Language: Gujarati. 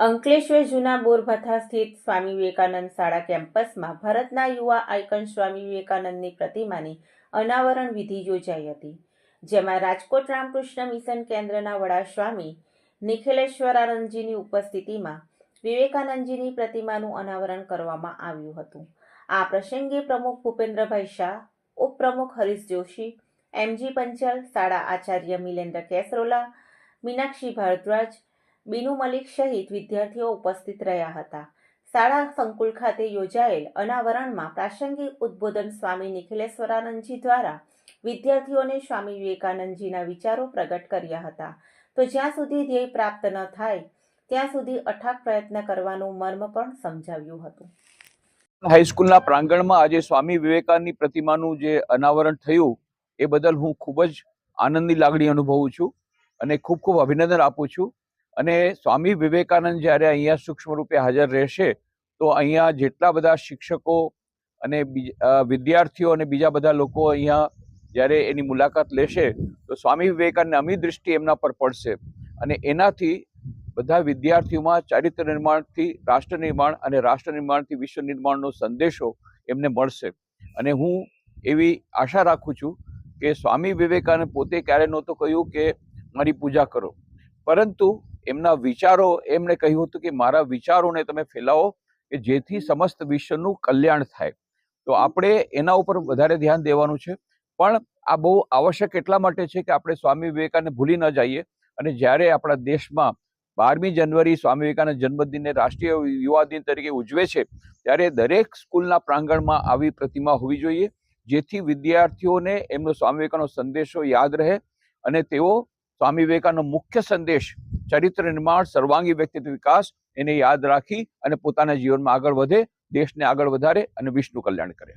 અંકલેશ્વર જૂના બોરભથા સ્થિત સ્વામી વિવેકાનંદ શાળા કેમ્પસમાં ભારતના યુવા આઇકન સ્વામી વિવેકાનંદની પ્રતિમાની અનાવરણ વિધિ યોજાઈ હતી, જેમાં રાજકોટ રામકૃષ્ણ મિશન કેન્દ્રના વડા સ્વામી નિખિલેશ્વરાનંદજીની ઉપસ્થિતિમાં વિવેકાનંદજીની પ્રતિમાનું અનાવરણ કરવામાં આવ્યું હતું. આ પ્રસંગે પ્રમુખ ભૂપેન્દ્રભાઈ શાહ, ઉપપ્રમુખ હરીશ જોશી એમજી પંચાલ, શાળા આચાર્ય મિલેન્દ્ર કેસરોલા, મીનાક્ષી ભારદ્વાજ બીનુ મલિક સહિત વિદ્યાર્થીઓ ઉપસ્થિત રહ્યા હતા. શાળા સંકુલ ખાતે યોજાયેલ અનાવરણમાં પ્રાસંગિક ઉદ્બોધન સ્વામી નિખિલેશ્વરાનંદજી દ્વારા વિદ્યાર્થીઓને સ્વામી વિવેકાનંદજીના વિચારો પ્રગટ કર્યા હતા. તો જ્યાં સુધી ધ્યેય પ્રાપ્ત ન થાય, ત્યાં સુધી અઠાક પ્રયત્ન કરવાનું મર્મ પણ સમજાવ્યું હતું. હાઈસ્કૂલના પ્રાંગણમાં આજે સ્વામી વિવેકાનંદની પ્રતિમાનું જે અનાવરણ થયું, એ બદલ હું ખૂબ જ આનંદની લાગણી અનુભવું છું અને ખૂબ ખૂબ અભિનંદન આપું છું. અને સ્વામી વિવેકાનંદ જ્યારે અહીંયા સૂક્ષ્મ રૂપે હાજર રહેશે, તો અહીંયા જેટલા બધા શિક્ષકો અને વિદ્યાર્થીઓ અને બીજા બધા લોકો અહીંયા જ્યારે એની મુલાકાત લેશે, તો સ્વામી વિવેકાનંદ અમી દૃષ્ટિ એમના પર પડશે. અને એનાથી બધા વિદ્યાર્થીઓમાં ચારિત્ર નિર્માણથી, રાષ્ટ્ર નિર્માણ અને રાષ્ટ્ર નિર્માણથી વિશ્વ નિર્માણનો સંદેશો એમને મળશે. અને હું એવી આશા રાખું છું કે સ્વામી વિવેકાનંદ પોતે ક્યારે નહોતો કહ્યું કે મારી પૂજા કરો. પરંતુ એમના વિચારો એમણે કહ્યું હતું કે મારા વિચારોને તમે ફેલાવો કે જેથી સમસ્ત વિશ્વનું કલ્યાણ થાય. તો આપણે એના ઉપર વધારે ધ્યાન દેવાનું છે. પણ આ બહુ આવશ્યક એટલા માટે છે કે આપણે સ્વામી વિવેકાનંદ ભૂલી ન જઈએ અને જ્યારે આપણા દેશમાં બારમી જાન્યુઆરી સ્વામી વિવેકાનંદ જન્મદિનને રાષ્ટ્રીય યુવા દિન તરીકે ઉજવે છે ત્યારે દરેક સ્કૂલના પ્રાંગણમાં આવી પ્રતિમા હોવી જોઈએ જેથી વિદ્યાર્થીઓને એમનો સ્વામી વિવેકાનંદ સંદેશો યાદ રહે અને તેઓ સ્વામી વિવેકાનંદનો મુખ્ય સંદેશ, ચરિત્ર નિર્માણ, સર્વાંગી વ્યક્તિત્વ વિકાસ, એને યાદ રાખી અને પોતાના જીવનમાં આગળ વધે, દેશને આગળ વધારે અને વિશ્વનું કલ્યાણ કરે.